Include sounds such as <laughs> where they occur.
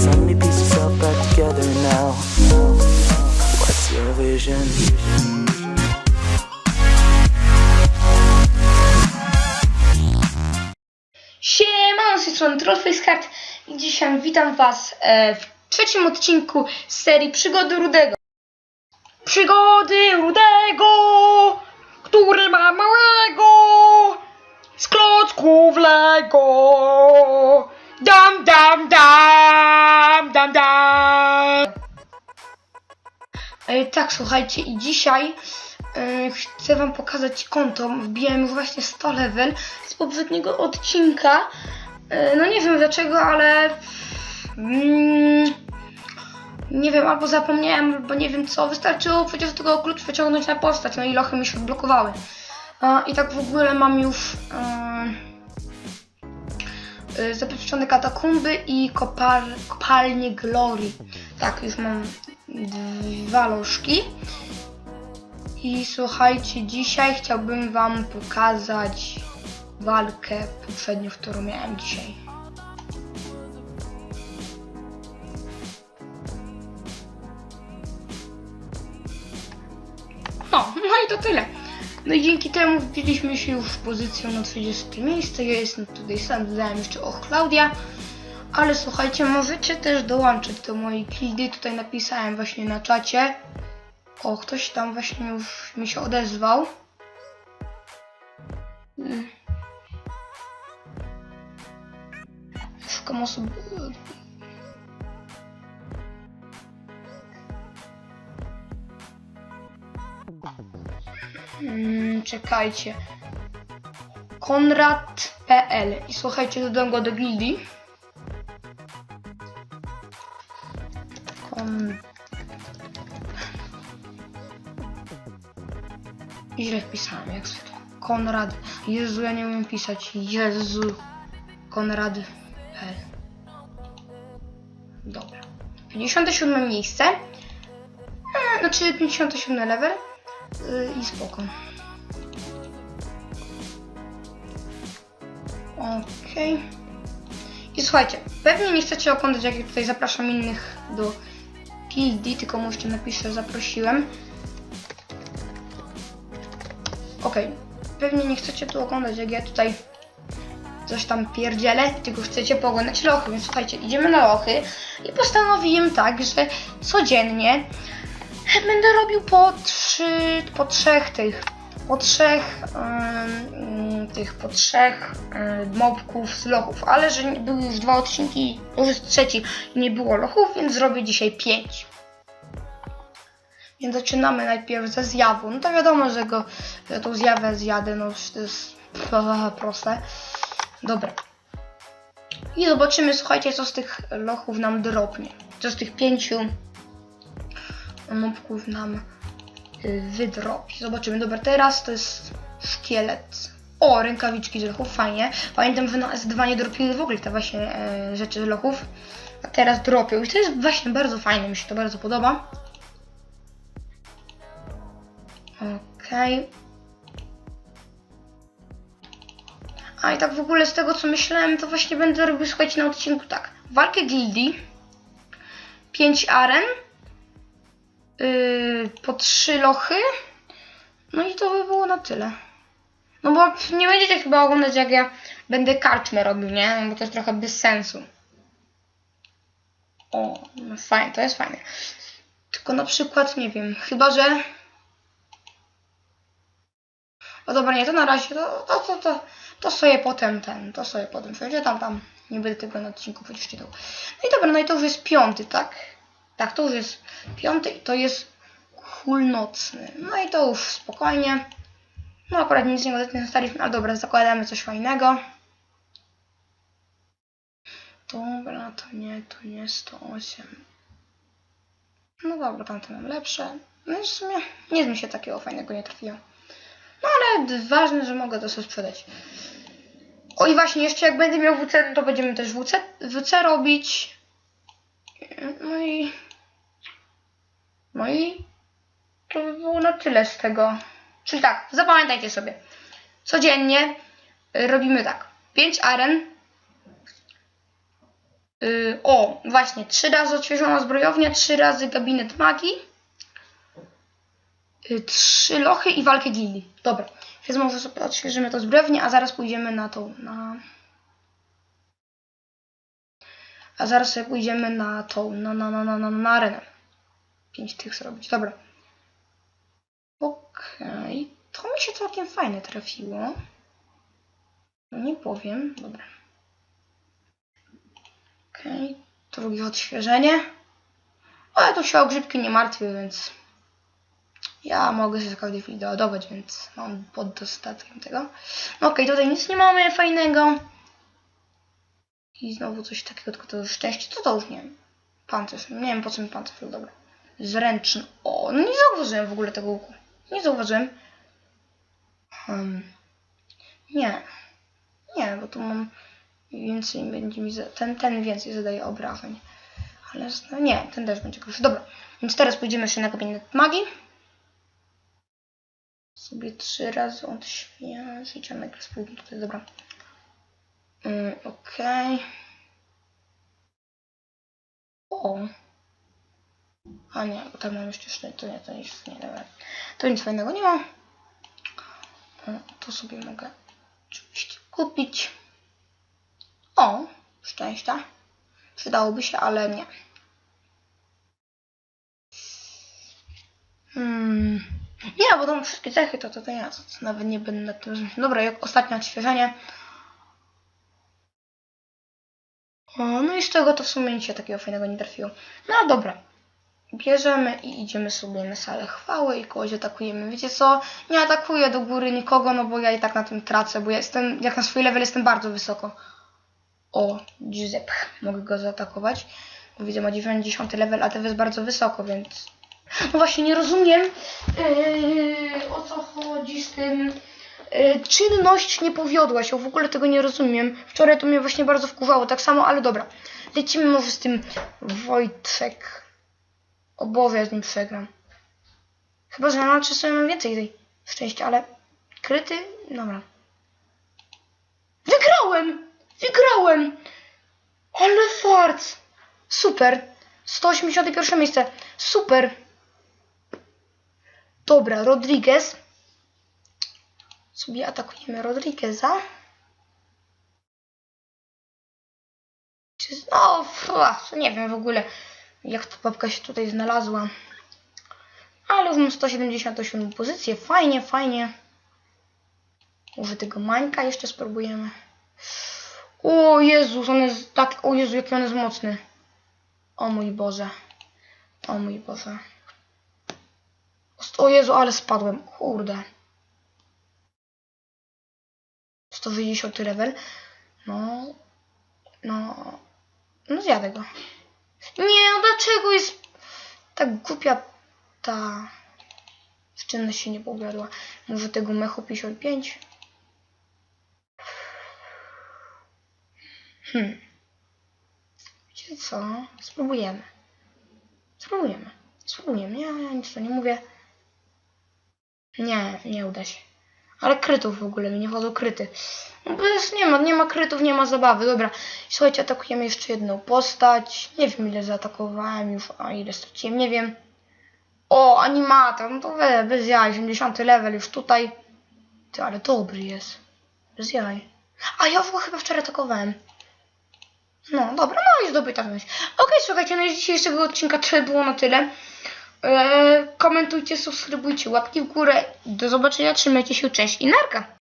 Suddenly piece yourself back together now. What's your vision? Siema, z tej strony Trollface Card i dzisiaj witam was e, w trzecim odcinku z serii Przygody Rudego. Przygody Rudego, który ma małego z klocków Lego. Dam, dam, dam, dam, dam. E, tak, słuchajcie, i dzisiaj e, chcę wam pokazać konto. Wbiłem właśnie 100 level z poprzedniego odcinka. E, no nie wiem dlaczego, ale mm, nie wiem, albo zapomniałem, albo nie wiem co. Wystarczyło przecież tego klucz wyciągnąć na postać, no i lochy mi się odblokowały. A, I tak w ogóle mam już e, e, zapieczone katakumby i kopal, kopalnie Glory. Tak, już mam dwa lożki. I słuchajcie, dzisiaj chciałbym Wam pokazać walkę poprzednią, którą miałem dzisiaj. No, no i to tyle. No i dzięki temu wbiliśmy się już w pozycję na 30 miejsce. Ja jestem tutaj sam, dodałem jeszcze och Klaudia. Ale słuchajcie, możecie też dołączyć do mojej gildii. Tutaj napisałem właśnie na czacie. O, ktoś tam właśnie już mi się odezwał. Mm. Szukam osób. Mm, czekajcie. Konrad.pl i słuchajcie, dodam go do gildii. Kon... Źle wpisałem, jak zwykle. Konrad. Jezu, ja nie umiem pisać. Jezu. Konrad. L. Dobra. 57 miejsce. E, Znaczy 57 level. Yy, I spoko. Okej. I słuchajcie, pewnie nie chcecie oglądać, jak ja tutaj zapraszam innych do gildii, tylko możecie napisać, że zaprosiłem. Okej, pewnie nie chcecie tu oglądać, jak ja tutaj coś tam pierdzielę, tylko chcecie pooglądać lochy, więc słuchajcie, idziemy na lochy i postanowiłem tak, że codziennie będę robił po trzy, po trzech tych, po trzech ym, tych, po trzech ym, mobków z lochów, ale że były już dwa odcinki, już trzeci nie było lochów, więc zrobię dzisiaj pięć. Więc zaczynamy najpierw ze zjawu. No to wiadomo, że go, że tą zjawę zjadę, no to jest <laughs> proste. Dobra. I zobaczymy, słuchajcie, co z tych lochów nam dropnie. Co z tych pięciu mobków nam y, wydrobi. Zobaczymy. Dobra, teraz to jest szkielet. O, rękawiczki z lochów, fajnie. Pamiętam, że na S2 nie dropiły w ogóle te właśnie e, rzeczy z lochów. A teraz dropią. I to jest właśnie bardzo fajne, mi się to bardzo podoba. Okej. A i tak w ogóle z tego co myślałem, to właśnie będę robił, słuchajcie, na odcinku tak. Walkę gildii, 5 aren, yy, po 3 lochy, no i to by było na tyle. No bo nie będziecie chyba oglądać jak ja będę karczmę robił, nie? No bo to jest trochę bez sensu. O, no fajnie, to jest fajne. Tylko na przykład, nie wiem, chyba że... O dobra, nie, to na razie, to, to, to, to, to sobie potem ten, to sobie potem przejdzie tam, tam. Nie będę tego na odcinku przecież. No i dobra, no i to już jest piąty, tak? Tak, to już jest piąty i to jest król nocny. No i to już spokojnie. No akurat nic nie zostaliśmy, ale dobra, zakładamy coś fajnego. Dobra, to nie, to nie 108. No dobra, tamte mam lepsze. No i w sumie nic mi się takiego fajnego nie trafiło. No ale ważne, że mogę to sobie sprzedać. O i właśnie, jeszcze jak będę miał WC, no to będziemy też WC, WC robić. No i... No i... To by było na tyle z tego. Czyli tak, zapamiętajcie sobie. Codziennie y, robimy tak. 5 aren Yy, o, właśnie, trzy razy odświeżona zbrojownia, trzy razy gabinet magii, yy, trzy lochy i walkę gildii. Dobra, więc może sobie odświeżymy to zbrojownię, a zaraz pójdziemy na tą, na... A zaraz sobie pójdziemy na tą, na, na, na, na, na, na arenę. Pięć tych zrobić, dobra. Okej, to mi się całkiem fajne trafiło. No nie powiem, dobra. Okej, drugie odświeżenie. Ale to się o grzybki nie martwię, więc ja mogę się każdej chwili doładować, więc mam pod dostatkiem tego. No okej, tutaj nic nie mamy fajnego. I znowu coś takiego, tylko to szczęście. Co to już nie wiem. Pancerz. Nie wiem po co mi pancerz, ale dobra. Zręczny. O, no nie zauważyłem w ogóle tego łuku. Nie zauważyłem. Hmm. Nie. Nie, bo tu mam więcej będzie mi za, ten, ten więcej zadaje obrażeń. Ale no nie, ten też będzie gorszy. Dobra, więc teraz pójdziemy jeszcze na gabinet magii. Sobie trzy razy odświeżyć, a najpierw spróbujmy tutaj, dobra. Mm, Okej. O. A nie, bo tam mam jeszcze sznyt, to nie, to nic, nie, dobra. To nic fajnego nie ma. O, to sobie mogę oczywiście kupić. O, szczęścia. Przydałoby się, ale nie. Hmm. Nie, bo tam wszystkie cechy, to, to, to ja to, to nawet nie będę nad tym. Dobra, jak ostatnie odświeżenie. O, no i z tego to w sumie nic się takiego fajnego nie trafiło. No dobra. Bierzemy i idziemy sobie na salę chwały i kogoś atakujemy. Wiecie co? Nie atakuję do góry nikogo, no bo ja i tak na tym tracę, bo ja jestem, jak na swój level jestem bardzo wysoko. O, Giuseppe. Mogę go zaatakować. Bo widzę, ma 90 level, a to jest bardzo wysoko, więc... No właśnie, nie rozumiem yy, o co chodzi z tym... Yy, czynność nie powiodła się, w ogóle tego nie rozumiem. Wczoraj to mnie właśnie bardzo wkurzało, tak samo, ale dobra. Lecimy może z tym Wojtek. O ja z nim przegram. Chyba, że na sobie mam więcej tej szczęścia, ale kryty? Dobra. Wygrałem! Wygrałem! Ale fart! Super! 181 miejsce. Super! Dobra, Rodriguez. Sobie atakujemy Rodrigueza. Czy... No, pff, nie wiem w ogóle, jak ta babka się tutaj znalazła. Ale już mam 178 pozycję. Fajnie, fajnie. Może tego Mańka jeszcze spróbujemy. O Jezus, on jest tak... O Jezu, jaki on jest mocny. O mój Boże. O mój Boże. O Jezu, ale spadłem. Kurde. 160 level. No. No. No zjadę go. Nie, no dlaczego jest tak głupia ta czynność się nie powiodła. Może tego mechu 55? Hmm. Wiecie co? Spróbujemy. Spróbujemy. Spróbujemy. Ja, ja nic tu nie mówię. Nie, nie uda się. Ale krytów w ogóle mi nie chodzą kryty. No bez, nie ma, nie ma krytów, nie ma zabawy. Dobra, słuchajcie, atakujemy jeszcze jedną postać. Nie wiem ile zaatakowałem już, a ile straciłem, nie wiem. O, animator, no to we, bez jaj, 70 level już tutaj. Ty, ale dobry jest. Bez jaj. A ja w chyba wczoraj atakowałem. No, dobra, no i zdobyta myśl. Okej, słuchajcie, no i z dzisiejszego odcinka to było na tyle. Eee, komentujcie, subskrybujcie, łapki w górę. Do zobaczenia, trzymajcie się, cześć i narka.